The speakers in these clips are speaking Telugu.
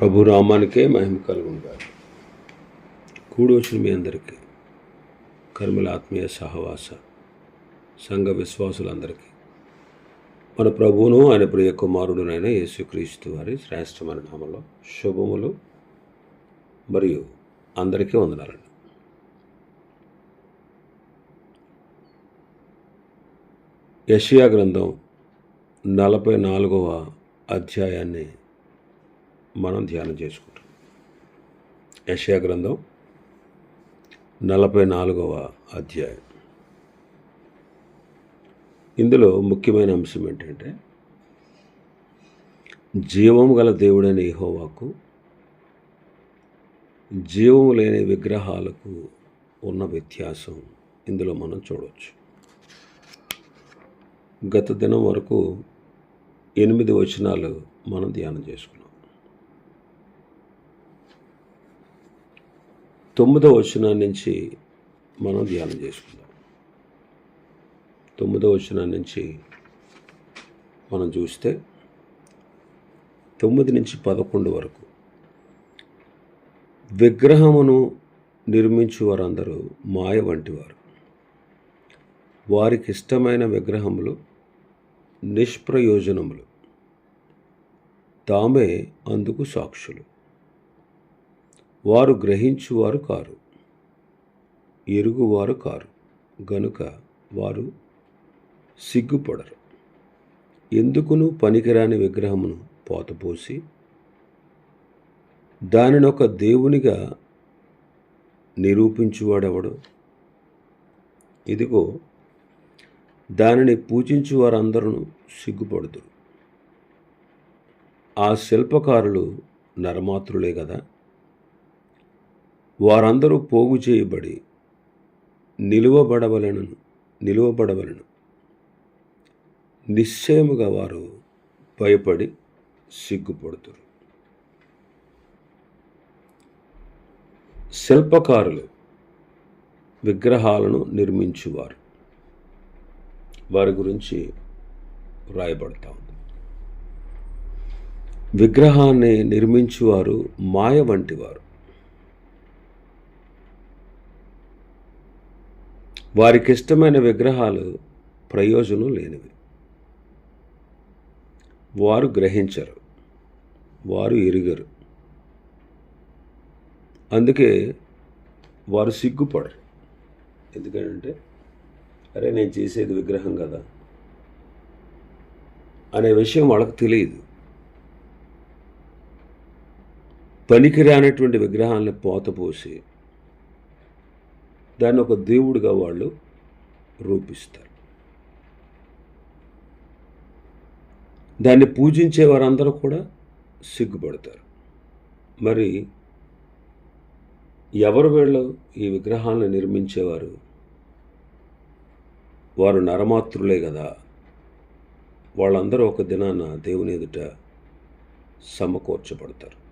ప్రభు రామానికే మహిమ కలుగుండాలి కూడి వచ్చిన మీ అందరికీ. కర్మల ఆత్మీయ సహవాస సంఘ విశ్వాసులందరికీ. మన ప్రభువును ఆయన ప్రియ కుమారుడునైన యేసుక్రీస్తు వారి శ్రేష్టమైన నామలో శుభములు మరియు అందరికీ వందనాలండి. యషియా గ్రంథం నలభై నాలుగవ అధ్యాయాన్ని మనం ధ్యానం చేసుకుంటాం. యషయా గ్రంథం నలభై నాలుగవ అధ్యాయం. ఇందులో ముఖ్యమైన అంశం ఏంటంటే జీవము గల దేవుడైన యెహోవాకు జీవము లేని విగ్రహాలకు ఉన్న వ్యత్యాసం ఇందులో మనం చూడవచ్చు గత దినం వరకు ఎనిమిది వచనాలు మనం ధ్యానం చేసుకున్నాం. తొమ్మిదో వచనం నుంచి మనం ధ్యానం చేసుకుందాం. తొమ్మిదో వచనం నుంచి మనం చూస్తే తొమ్మిది నుంచి పదకొండు వరకు విగ్రహమును నిర్మించు వారందరూ మాయ వంటివారు. వారికి ఇష్టమైన విగ్రహములు నిష్ప్రయోజనములు. తామే అందుకు సాక్షులు. వారు గ్రహించువారు కారు. ఎరుగువారు కారు. గనుక వారు సిగ్గుపడరు. ఎందుకును పనికిరాని విగ్రహమును పోతపోసి? దానిని ఒక దేవునిగా నిరూపించువాడెవడు? ఇదిగో దానిని పూజించు వారందరూ సిగ్గుపడుతురు ఆ శిల్పకారులు నరమాత్రులే కదా వారందరూ పోగు చేయబడి నిలువబడవలను నిలువబడవలను. నిశ్చయముగా వారు భయపడి సిగ్గుపడుతురు. శిల్పకారులు విగ్రహాలను నిర్మించువారు. వారి గురించి వ్రాయబడతా ఉంది. విగ్రహాన్ని నిర్మించువారు మాయ వంటివారు. వారికి ఇష్టమైన విగ్రహాలు ప్రయోజనం లేనివి. వారు గ్రహించరు వారు ఎరుగరు. అందుకే వారు సిగ్గుపడరు. ఎందుకంటే అరే నేను చేసేది విగ్రహం కదా అనే విషయం వాళ్ళకు తెలియదు. పనికిరానటువంటి విగ్రహాలను పోతపోసి దాన్ని ఒక దేవుడిగా వాళ్ళు రూపిస్తారు. దాన్ని పూజించే వారందరూ కూడా సిగ్గుపడతారు. మరి ఎవరు వీళ్ళు? ఈ విగ్రహాలను నిర్మించేవారు? వారు నరమాతృలే కదా. వాళ్ళందరూ ఒక దినాన దేవుని ఎదుట సమకూర్చబడతారు.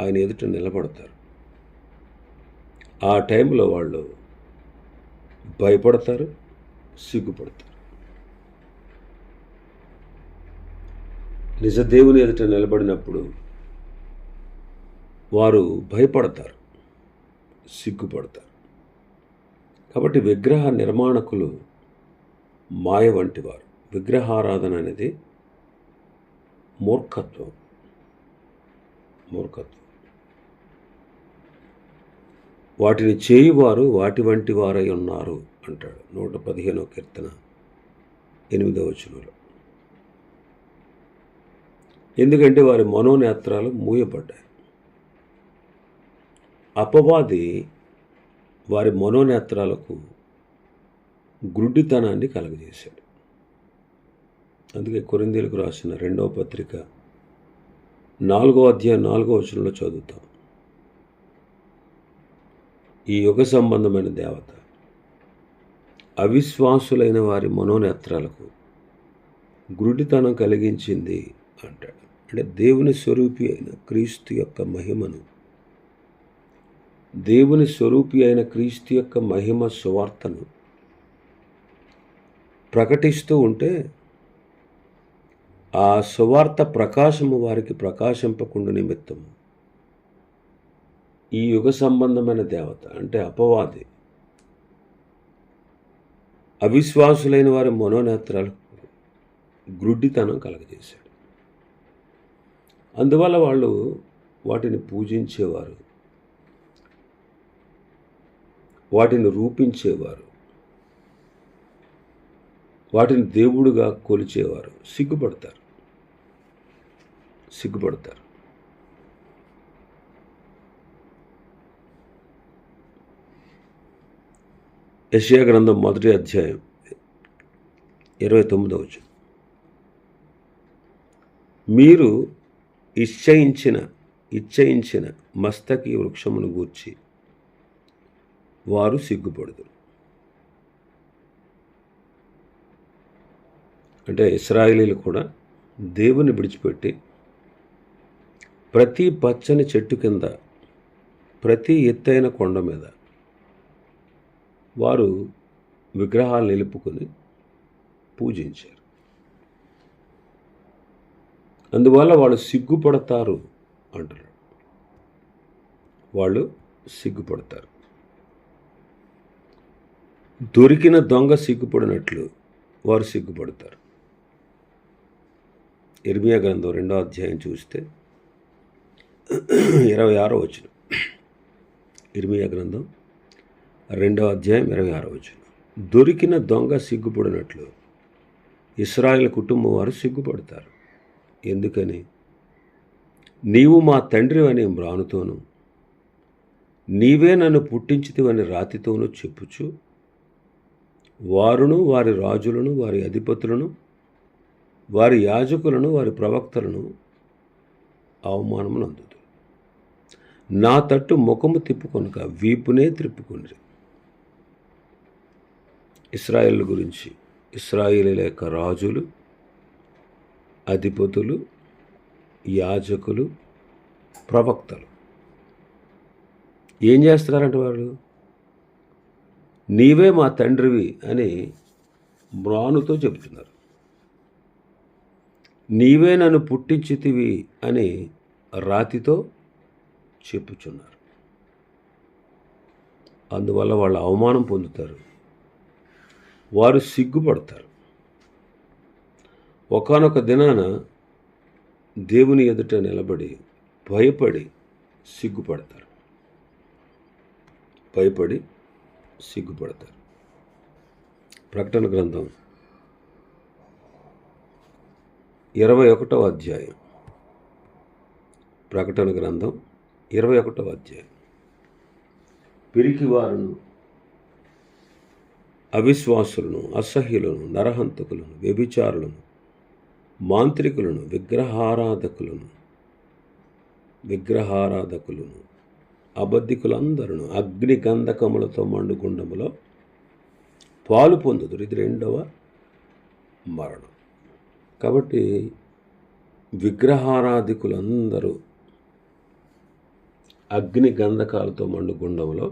ఆయన ఎదుట నిలబడతారు. ఆ టైంలో వాళ్ళు భయపడతారు సిగ్గుపడతారు. నిజ దేవుని ఎదుట నిలబడినప్పుడు వారు భయపడతారు సిగ్గుపడతారు. కాబట్టి విగ్రహ నిర్మాణకులు మాయ వంటి వారు. విగ్రహారాధన అనేది మూర్ఖత్వం మూర్ఖత్వం. వాటిని చేయువారు వాటి వంటి వారై ఉన్నారు అంటాడు. నూట పదిహేనో కీర్తన ఎనిమిదవ వచనంలో. ఎందుకంటే వారి మనోనేత్రాలు మూయబడ్డాయి. అపవాది వారి మనోనేత్రాలకు గుడ్డితనాన్ని కలగజేశాడు. అందుకే కొరిందీలకు రాసిన రెండవ పత్రిక నాలుగో అధ్యాయం నాలుగో వచనంలో చదువుతాం. ఈ యుగ సంబంధమైన దేవత. అవిశ్వాసులైన వారి మనోనేత్రాలకు గురుడితనం కలిగించింది అంటాడు. అంటే దేవుని స్వరూపి అయిన క్రీస్తు యొక్క మహిమను దేవుని స్వరూపి అయిన క్రీస్తు యొక్క మహిమ సువార్తను ప్రకటిస్తూ ఉంటే ఆ సువార్త ప్రకాశము వారికి ప్రకాశింపకుండా నిమిత్తము. ఈ యుగ సంబంధమైన దేవత అంటే అపవాది అవిశ్వాసులైన వారి మనోనేత్రాలు గ్రుడ్డితనం కలగజేశాడు. అందువల్ల వాళ్ళు వాటిని పూజించేవారు వాటిని రూపించేవారు వాటిని దేవుడుగా కొలిచేవారు. సిగ్గుపడతారు. సిగ్గుపడతారు. యెషయా గ్రంథం మొదటి అధ్యాయం ఇరవై తొమ్మిదవ మీరు ఇచ్చయించిన ఇచ్చయించిన మస్తకి వృక్షమును గూర్చి వారు సిగ్గుపడదు అంటే ఇస్రాయిలీలు కూడా దేవుని విడిచిపెట్టి ప్రతి పచ్చని చెట్టు కింద ప్రతి ఎత్తైన కొండ మీద వారు విగ్రహాలు నిలుపుకొని పూజించారు. అందువల్ల వాళ్ళు సిగ్గుపడతారు అంటారు వాళ్ళు సిగ్గుపడతారు. దొరికిన దొంగ సిగ్గుపడినట్లు వారు సిగ్గుపడతారు. ఇర్మియా గ్రంథం రెండో అధ్యాయం చూస్తే ఇరవై ఆరో వచ్చిన ఇర్మియా గ్రంథం రెండో అధ్యాయం ఇరవై ఆరో వచ్చిన దొరికిన దొంగ సిగ్గుపడినట్లు ఇస్రాయేల్ కుటుంబం వారు సిగ్గుపడతారు. ఎందుకని? నీవు మా తండ్రి అనే మ్రానుతోనూ నీవే నన్ను పుట్టించితివని రాతితోనూ చెప్పుచు వారును వారి రాజులను వారి అధిపతులను వారి యాజకులను వారి ప్రవక్తలను అవమానమునందుదు నా తట్టు ముఖము తిప్పుకొనక వీపునే త్రిప్పుకొనిరి. ఇస్రాయేల్ గురించి. ఇస్రాయేలీల యొక్క రాజులు అధిపతులు యాజకులు ప్రవక్తలు. ఏం చేస్తున్నారంటే వాళ్ళు? నీవే మా తండ్రివి అని మ్రానుతో చెబుతున్నారు. నీవే నన్ను పుట్టించితివి అని రాతితో చెప్పుచున్నారు. అందువల్ల వాళ్ళు అవమానం పొందుతారు. వారు సిగ్గుపడతారు. ఒకనొక దినాన దేవుని ఎదుట నిలబడి భయపడి సిగ్గుపడతారు. భయపడి సిగ్గుపడతారు. ప్రకటన గ్రంథం ఇరవై ఒకటవ అధ్యాయం. ప్రకటన గ్రంథం ఇరవై ఒకటవ అధ్యాయం పిరికివారును అవిశ్వాసులను అసహ్యులను నరహంతకులను వ్యభిచారులను మాంత్రికులను విగ్రహారాధకులను విగ్రహారాధకులను అబద్ధికులందరూ అగ్ని గంధకములతో మండుగుండములో పాలు పొందుదురు. ఇది రెండవ మరణం. కాబట్టి విగ్రహారాధికులందరూ అగ్ని గంధకాలతో మండుగుండంలో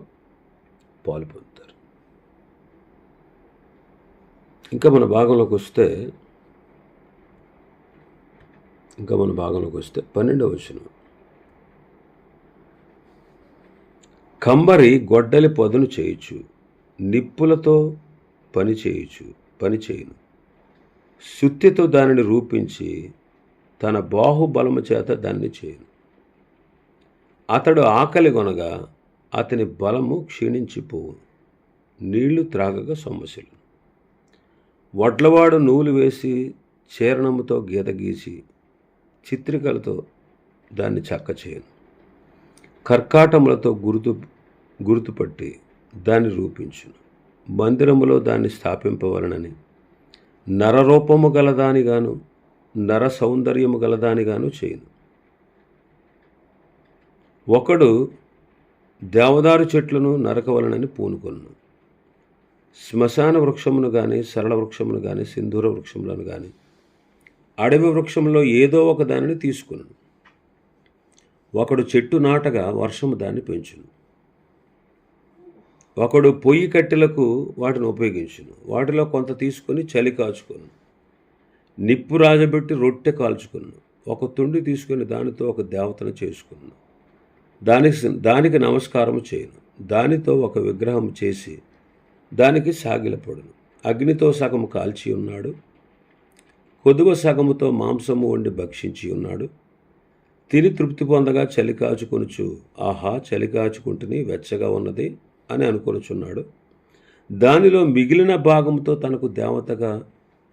పాలు పొందుతారు ఇంకా మన భాగంలోకి వస్తే ఇంకా మన భాగంలోకి వస్తే పన్నెండవ వచనం. కంబరి గొడ్డలి పొదను చేయొచ్చు నిప్పులతో పని చేయొచ్చు పని చేయను. శుద్ధితో దానిని రూపించి తన బాహుబలము చేత దాన్ని చేయను. అతడు ఆకలి కొనగా అతని బలము క్షీణించిపోవు నీళ్ళు త్రాగగా సమస్యలు వడ్లవాడు నూలు వేసి చీరణముతో గీత గీసి చిత్రికలతో దాన్ని చక్క చేయను. కర్కాటములతో గుర్తు గుర్తుపట్టి దాన్ని రూపించును. మందిరములో దాన్ని స్థాపింపవలనని నరరూపము గలదానిగాను నర సౌందర్యము గలదానిగాను చేయను. ఒకడు దేవదారు చెట్లను నరకవలనని పూనుకొను శ్మశాన వృక్షమును కానీ సరళ వృక్షమును కానీ సింధూర వృక్షములను కానీ అడవి వృక్షంలో ఏదో ఒక దానిని తీసుకును. ఒకడు చెట్టు నాటగా వర్షము దాన్ని పెంచును. ఒకడు పొయ్యి కట్టెలకు వాటిని ఉపయోగించును. వాటిలో కొంత తీసుకొని చలి కాచుకును. నిప్పు రాజబెట్టి రొట్టె కాల్చుకును. ఒక తుండి తీసుకొని దానితో ఒక దేవతను చేసుకును. దానికి దానికి నమస్కారం చేయను. దానితో ఒక విగ్రహం చేసి దానికి సాగిలపడును అగ్నితో సగము కాల్చి ఉన్నాడు. కొద్దువ సగముతో మాంసము వండి భక్షించి ఉన్నాడు. తిని తృప్తి పొందగా చలికాచుకొనుచు ఆహా చలికాచుకుంటుని వెచ్చగా ఉన్నది అని అనుకొనుచున్నాడు. దానిలో మిగిలిన భాగంతో తనకు దేవతగా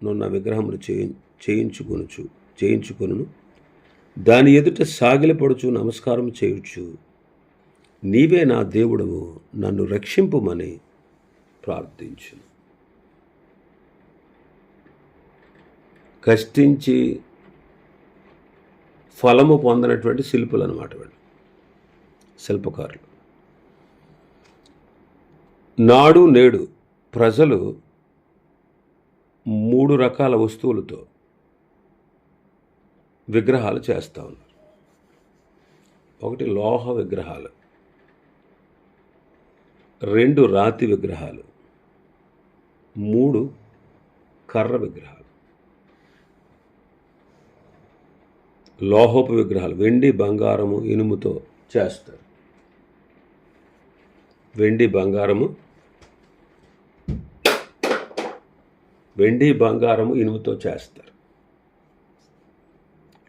నున్న విగ్రహమును చేయి చేయించుకొనుచు చేయించుకొను దాని ఎదుట సాగిలపడుచు నమస్కారం చేయుచు నీవే నా దేవుడవు నన్ను రక్షింపుమని ప్రార్థించు కష్టించి ఫలము పొందినటువంటి శిల్పులు అనమాట వీళ్ళు. శిల్పకారులు. నాడు నేడు ప్రజలు మూడు రకాల వస్తువులతో విగ్రహాలు చేస్తూ ఉన్నారు. ఒకటి లోహ విగ్రహాలు రెండు రాతి విగ్రహాలు మూడు కర్ర విగ్రహాలు. లోహపు విగ్రహాలు వెండి బంగారము ఇనుముతో చేస్తారు. వెండి బంగారము వెండి బంగారము ఇనుముతో చేస్తారు.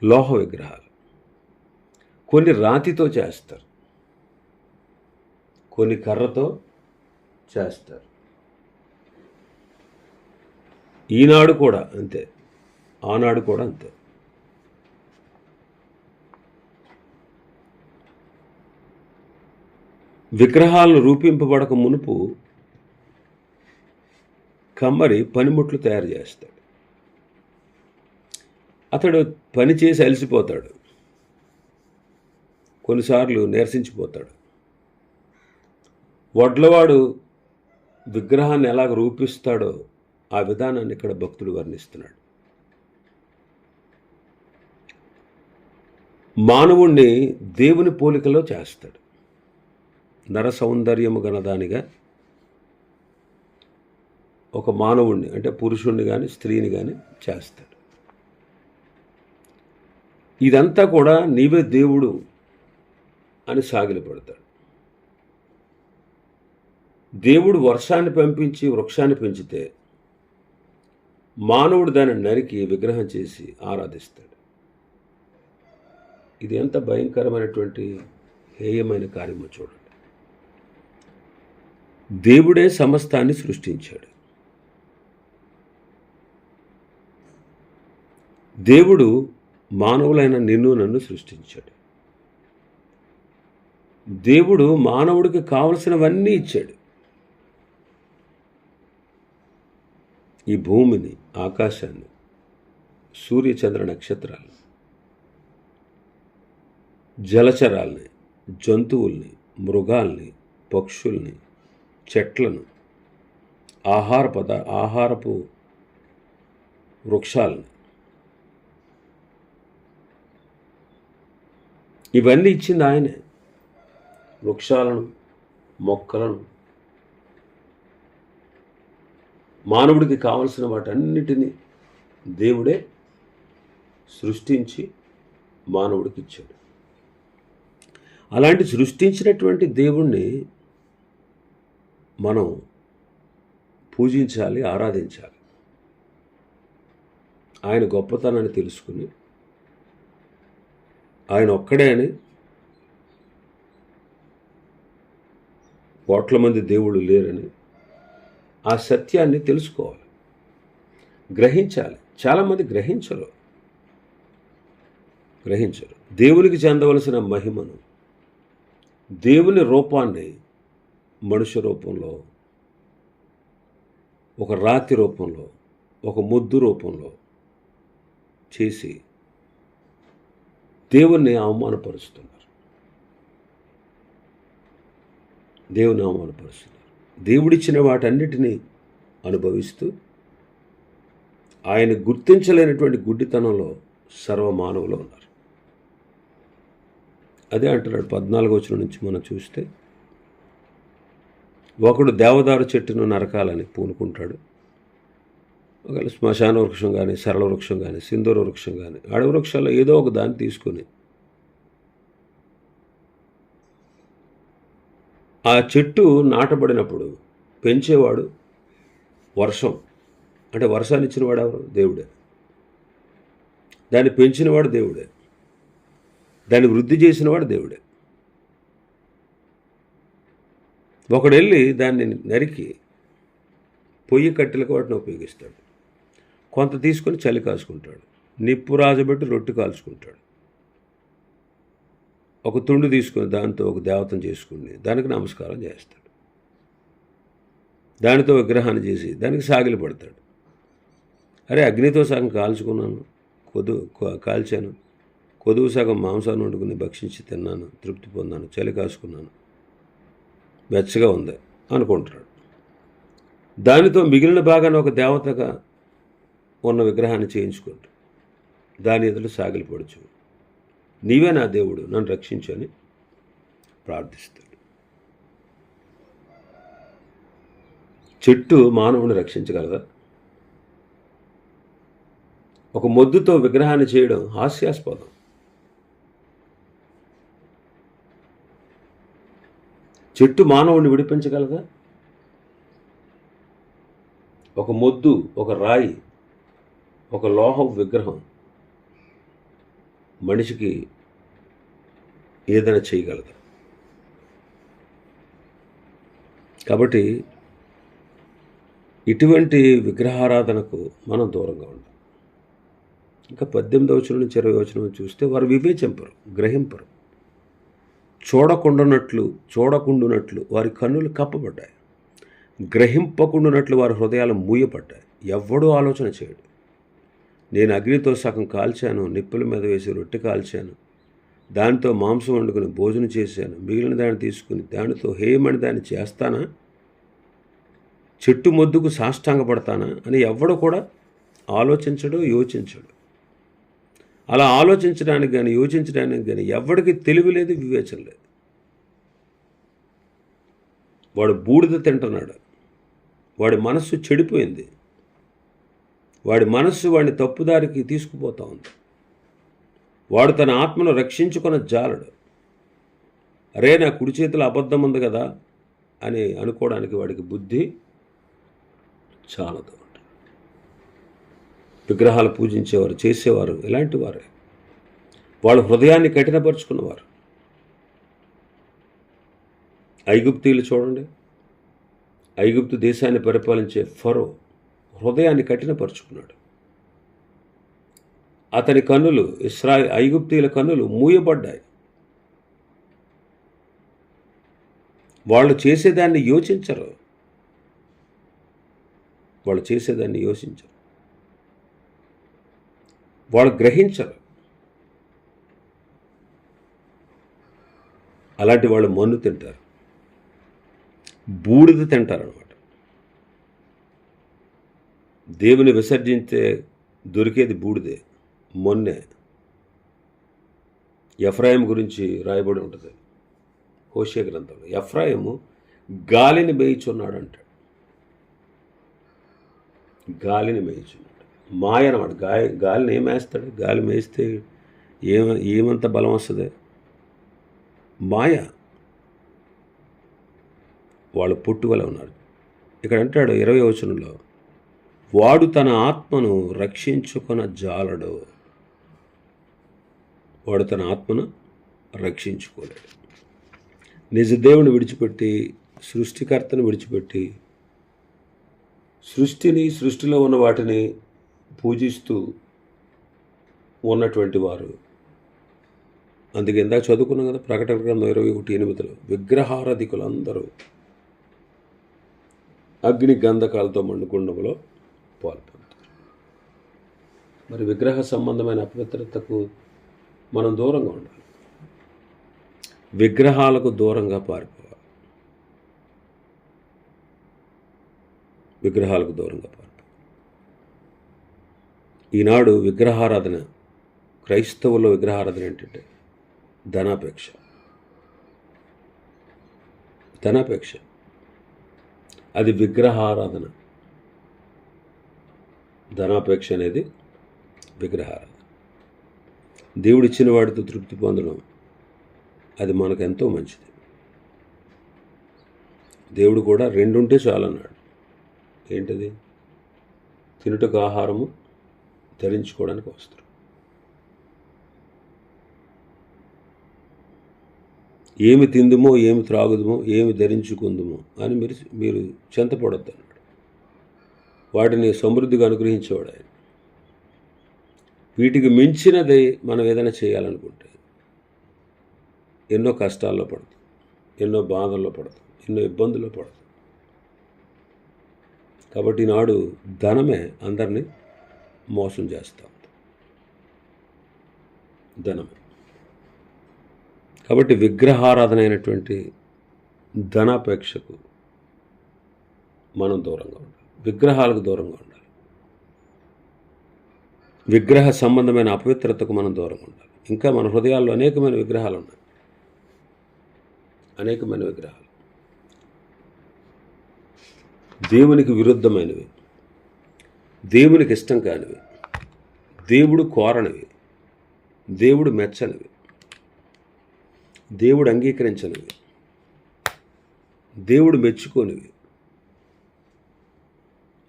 లోహ విగ్రహాలు. కొన్ని రాతితో చేస్తారు. కొన్ని కర్రతో చేస్తారు. ఈనాడు కూడా అంతే. ఆనాడు కూడా అంతే. విగ్రహాలను రూపింపబడక మునుపు కమ్మరి పనిముట్లు తయారు చేస్తాడు. అతడు పని చేసి అలసిపోతాడు. కొన్నిసార్లు నీరసించిపోతాడు. వడ్లవాడు విగ్రహాన్ని ఎలాగ రూపిస్తాడో ఆ విధానాన్ని ఇక్కడ భక్తుడు వర్ణిస్తున్నాడు. మానవుణ్ణి దేవుని పోలికలో చేస్తాడు. నర సౌందర్యము గలదానిగా ఒక మానవుణ్ణి అంటే పురుషుణ్ణి కానీ స్త్రీని కానీ చేస్తాడు. ఇదంతా కూడా నీవే దేవుడు అని సాగిలపడతాడు. దేవుడు వర్షాన్ని పంపించి వృక్షాన్ని పెంచితే మానవుడు దాన్ని నరికి విగ్రహం చేసి ఆరాధిస్తాడు. ఇది ఎంత భయంకరమైనటువంటి హేయమైన కార్యమో చూడండి. దేవుడే సమస్తాన్ని సృష్టించాడు. దేవుడు మానవులైన నిన్ను నన్ను సృష్టించాడు. దేవుడు మానవుడికి కావలసినవన్నీ ఇచ్చాడు. ఈ భూమిని ఆకాశాన్ని సూర్యచంద్ర నక్షత్రాలు జలచరాల్ని జంతువుల్ని మృగాల్ని పక్షుల్ని చెట్లను ఆహార పద ఆహారపు వృక్షాలని ఇవన్నీ ఇచ్చింది ఆయనే. వృక్షాలను మొక్కలను మానవుడికి కావలసిన వాటన్నిటినీ దేవుడే సృష్టించి మానవుడికి ఇచ్చాడు. అలాంటి సృష్టించినటువంటి దేవుణ్ణి మనం పూజించాలి ఆరాధించాలి. ఆయన గొప్పతనాన్ని తెలుసుకుని ఆయన ఒక్కడే అని కోట్ల మంది దేవుళ్ళు లేరని ఆ సత్యాన్ని తెలుసుకోవాలి. గ్రహించాలి. చాలామంది గ్రహించరు. గ్రహించరు. దేవునికి చెందవలసిన మహిమను దేవుని రూపాన్ని మనుష్య రూపంలో ఒక రాతి రూపంలో ఒక ముద్దు రూపంలో చేసి దేవుణ్ణి అవమానపరుస్తున్నారు. దేవుని అవమానపరుస్తున్నారు. దేవుడిచ్చిన వాటన్నిటినీ అనుభవిస్తూ ఆయన గుర్తించలేనటువంటి గుడ్డితనంలో సర్వమానవులు ఉన్నారు. అదే అంటున్నాడు పద్నాలుగు వచ్చిన నుంచి మనం చూస్తే ఒకడు దేవదారు చెట్టును నరకాలని పూనుకుంటాడు. ఒకవేళ శ్మశాన వృక్షం కానీ సరళ వృక్షం కానీ సింధూర వృక్షం కానీ అడవి వృక్షాల్లో ఏదో ఒక దాన్ని తీసుకొని ఆ చెట్టు నాటబడినప్పుడు పెంచేవాడు వర్షం. అంటే వర్షాన్ని ఇచ్చినవాడు ఎవరు? దేవుడే. దాన్ని పెంచినవాడు దేవుడే. దాన్ని వృద్ధి చేసినవాడు దేవుడే. ఒకడు వెళ్ళి దాన్ని నరికి పొయ్యి కట్టెలకు వాటిని ఉపయోగిస్తాడు. కొంత తీసుకొని చలి కాసుకుంటాడు. నిప్పు రాజబెట్టి రొట్టె కాల్చుకుంటాడు. ఒక తుండు తీసుకొని దాంతో ఒక దేవతను చేసుకుని దానికి నమస్కారం చేస్తాడు. దానితో విగ్రహాన్ని చేసి దానికి సాగిలి పడతాడు. అరే అగ్నితో సగం కాల్చుకున్నాను కొదు కాల్చాను కొదువు సగం మాంసాన్ని వండుకుని భక్షించి తిన్నాను తృప్తి పొందాను చలి కాసుకున్నాను. వెచ్చగా ఉంది అనుకుంటాడు. దానితో మిగిలిన భాగాన్ని ఒక దేవతగా ఉన్న విగ్రహాన్ని చేయించుకుంటాడు. దాని ఎదురు సాగిలిపడుచు నీవే నా దేవుడు నన్ను రక్షించని ప్రార్థిస్తాడు. చెట్టు మానవుని రక్షించగలదా? ఒక మొద్దుతో విగ్రహాన్ని చేయడం హాస్యాస్పదం. చెట్టు మానవుని విడిపించగలదా? ఒక మొద్దు ఒక రాయి ఒక లోహ విగ్రహం మనిషికి ఏదైనా చేయగలదు. కాబట్టి ఇటువంటి విగ్రహారాధనకు మనం దూరంగా ఉండాలి ఇంకా పద్దెనిమిది వచనం నుంచి ఇరవై వచనం చూస్తే వారు వివేచింపరు గ్రహింపరు. చూడకుండానట్లు చూడకుండునట్లు వారి కన్నులు కప్పబడ్డాయి. గ్రహింపకుండునట్లు వారి హృదయాలు మూయపడ్డాయి ఎవ్వడూ ఆలోచన చేయడు. నేను అగ్నితో సగం కాల్చాను నిప్పుల మీద వేసి రొట్టె కాల్చాను. దానితో మాంసం వండుకుని భోజనం చేశాను. మిగిలిన దాన్ని తీసుకుని దానితో హేయమని దాన్ని చేస్తానా? చెట్టు మొద్దుకు సాష్టాంగపడతానా? అని ఎవ్వడు కూడా ఆలోచించడు యోచించడు. అలా ఆలోచించడానికి కానీ యోచించడానికి కానీ ఎవడికి తెలివి లేదు వివేచన లేదు. వాడు బూడిద తింటున్నాడు. వాడి మనస్సు చెడిపోయింది. వాడి మనస్సు వాడిని తప్పుదారికి తీసుకుపోతా ఉంది. వాడు తన ఆత్మను రక్షించుకున్న జాలడు. అరే నా కుడి చేతిలో అబద్ధం ఉంది కదా అని అనుకోవడానికి వాడికి బుద్ధి చాలదు విగ్రహాలు పూజించేవారు చేసేవారు ఇలాంటి వారే. వాళ్ళ హృదయాన్ని కఠినపరుచుకున్నవారు. ఐగుప్తీలు చూడండి. ఐగుప్తు దేశాన్ని పరిపాలించే ఫరో హృదయాన్ని కఠినపరుచుకున్నాడు. అతని కన్నులు ఇస్రా ఐగుప్తీల కన్నులు మూయబడ్డాయి. వాళ్ళు చేసేదాన్ని యోచించరు. వాళ్ళు చేసేదాన్ని యోచించరు. వాళ్ళు గ్రహించరు. అలాంటి వాళ్ళు మన్ను తింటారు. బూడిద తింటారు అనమాట దేవుని విసర్జించే దొరికేది బూడిదే. మొన్నే ఎఫ్రాయిం గురించి రాయబడి ఉంటుంది. హోషే గ్రంథంలో ఎఫ్రాయిము గాలిని మేయిచున్నాడు అంటాడు గాలిని మేయిచున్నాడు. మాయ అనమాట గాయ గాలిని ఏం వేస్తాడు గాలి మేయిస్తే ఏమ ఏమంత బలం వస్తుంది? మాయ. వాళ్ళు పుట్టువల ఉన్నారు. ఇక్కడ అంటాడు ఇరవై వచనంలో వాడు తన ఆత్మను రక్షించుకొన జాలడు. వాడు తన ఆత్మను రక్షించుకోలేడు. నిజ దేవుని విడిచిపెట్టి సృష్టికర్తను విడిచిపెట్టి సృష్టిని సృష్టిలో ఉన్న వాటిని పూజిస్తూ ఉన్నటువంటి వారు. అందుకే ఇందాక చదువుకున్నాం కదా ప్రకటన గ్రంథం ఇరవై ఒకటి ఎనిమిదిలో విగ్రహారధికులందరూ అగ్ని గంధకాలతో మండుకుండంలో పాల్పొందుతారు. మరి విగ్రహ సంబంధమైన అపవిత్రతకు మనం దూరంగా ఉండాలి. విగ్రహాలకు దూరంగా పారిపోవాలి. విగ్రహాలకు దూరంగా పారిపోవాలి. ఈనాడు విగ్రహారాధన క్రైస్తవుల్లో విగ్రహారాధన ఏంటంటే ధనాపేక్ష. ధనాపేక్ష. అది విగ్రహారాధన. ధనాపేక్ష అనేది విగ్రహారాధన. దేవుడిచ్చిన వాడితో తృప్తి పొందడం అది మనకు ఎంతో మంచిది. దేవుడు కూడా రెండుంటే చాలన్నాడు. ఏంటది? తినుటకు ఆహారము ధరించుకోవడానికి వస్త్రం. ఏమి తిందుమో ఏమి త్రాగుదుమో ఏమి ధరించుకుందుమో అని మీరు మీరు చెంతపడొద్దు వాటిని సమృద్ధిగా అనుగ్రహించేవాడు ఆయన. వీటికి మించినది మనం ఏదైనా చేయాలనుకుంటే ఎన్నో కష్టాల్లో పడదు ఎన్నో బాధల్లో పడదు ఎన్నో ఇబ్బందుల్లో పడదు కాబట్టి నాడు ధనమే అందరినీ మోసం చేస్తాం. ధనమే. కాబట్టి విగ్రహారాధన అయినటువంటి ధనాపేక్షకు మనం దూరంగా ఉంటాం విగ్రహాలకు దూరంగా ఉండాలి. విగ్రహ సంబంధమైన అపవిత్రతకు మనం దూరంగా ఉండాలి. ఇంకా మన హృదయాల్లో అనేకమైన విగ్రహాలు ఉన్నాయి. అనేకమైన విగ్రహాలు. దేవునికి విరుద్ధమైనవి. దేవునికి ఇష్టం కానివి. దేవుడు కోరనివి. దేవుడు మెచ్చనివి. దేవుడు అంగీకరించనివి. దేవుడు మెచ్చుకోనివి.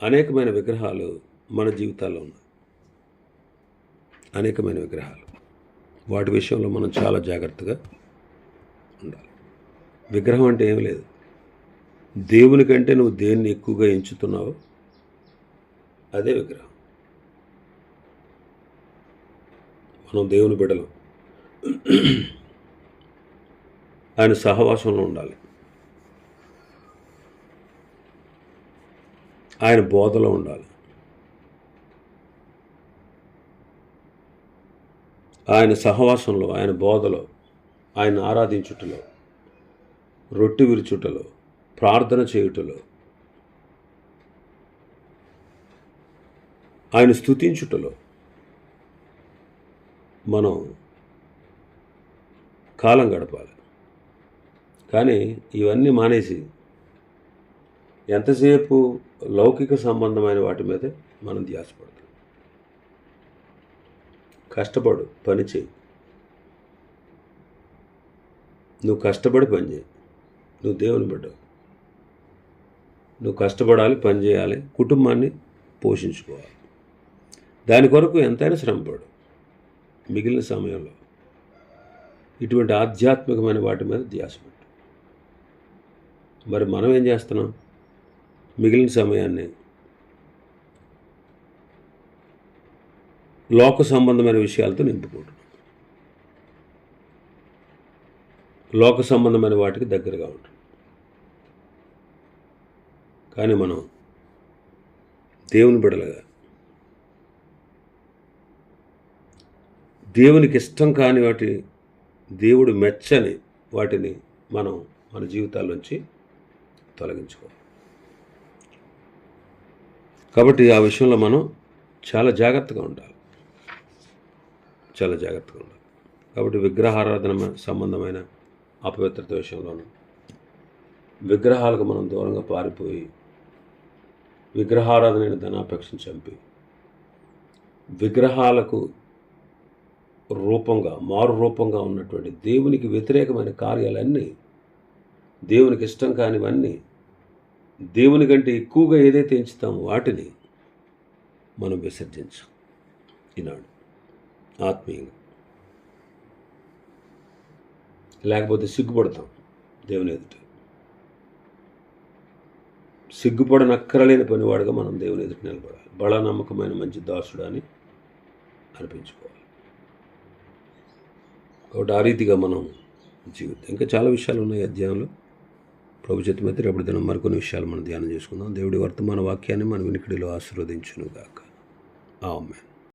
అనేకమైన విగ్రహాలు మన జీవితాల్లో ఉన్నాయి. అనేకమైన విగ్రహాలు. వాటి విషయంలో మనం చాలా జాగ్రత్తగా ఉండాలి. విగ్రహం అంటే ఏం లేదు. దేవుని కంటే నువ్వు దేన్ని ఎక్కువగా ఎంచుతున్నావో అదే విగ్రహం. మనం దేవుని బిడ్డలం. ఆయన సహవాసంలో ఉండాలి. ఆయన బోధలో ఉండాలి. ఆయన సహవాసంలో ఆయన బోధలో ఆయన ఆరాధించుటలో రొట్టె విరుచుటలో ప్రార్థన చేయుటలో ఆయన స్తుతించుటలో మనం కాలం గడపాలి. కానీ ఇవన్నీ మానేసి ఎంతసేపు లౌకిక సంబంధమైన వాటి మీదే మనం ధ్యాసపడతాం? కష్టపడు పని చేయి. నువ్వు కష్టపడి పని చేయి. నువ్వు దేవుని బిడ్డవు. నువ్వు కష్టపడాలి పని చేయాలి కుటుంబాన్ని పోషించుకోవాలి. దాని కొరకు ఎంతైనా శ్రమపడు. మిగిలిన సమయంలో ఇటువంటి ఆధ్యాత్మికమైన వాటి మీద ధ్యాస పెట్టు. మరి మనం ఏం చేస్తున్నాం? మిగిలిన సమయాన్ని. లోక సంబంధమైన విషయాలతో నింపుకోవడం లోక సంబంధమైన వాటికి దగ్గరగా ఉంటుంది కానీ మనం దేవుని బిడలుగా దేవునికి ఇష్టం కాని వాటి దేవుడు మెచ్చని వాటిని మనం మన జీవితాల్లోంచి తొలగించుకోవాలి. కాబట్టి ఆ విషయంలో మనం చాలా జాగ్రత్తగా ఉండాలి. చాలా జాగ్రత్తగా ఉండాలి. కాబట్టి విగ్రహారాధన సంబంధమైన అపవిత్రత విషయంలోనూ విగ్రహాలకు మనం దూరంగా పారిపోయి విగ్రహారాధన ధనాపేక్షను చంపి విగ్రహాలకు రూపంగా మారు రూపంగా ఉన్నటువంటి దేవునికి వ్యతిరేకమైన కార్యాలన్నీ దేవునికి ఇష్టం కానివన్నీ దేవుని కంటే ఎక్కువగా ఏదైతే ఎంచుతామో వాటిని మనం విసర్జించాం. ఈనాడు ఆత్మీయంగా. లేకపోతే సిగ్గుపడతాం దేవుని ఎదుట. సిగ్గుపడనక్కరలేని పనివాడుగా మనం దేవుని ఎదుట నిలబడాలి. బల నమ్మకమైన మంచి దాసుడు అని అనిపించుకోవాలి. కాబట్టి ఆ రీతిగా మనం జీవితం. ఇంకా చాలా విషయాలు ఉన్నాయి ఈ అధ్యాయంలో. ప్రభు చేతి రేపటి దినం మరికొన్ని విషయాలు మనం ధ్యానం చేసుకుందాం. దేవుడి వర్తమాన వాక్యాన్ని మన వినికిడిలో ఆశీర్వదించును గాక ఆమెన్.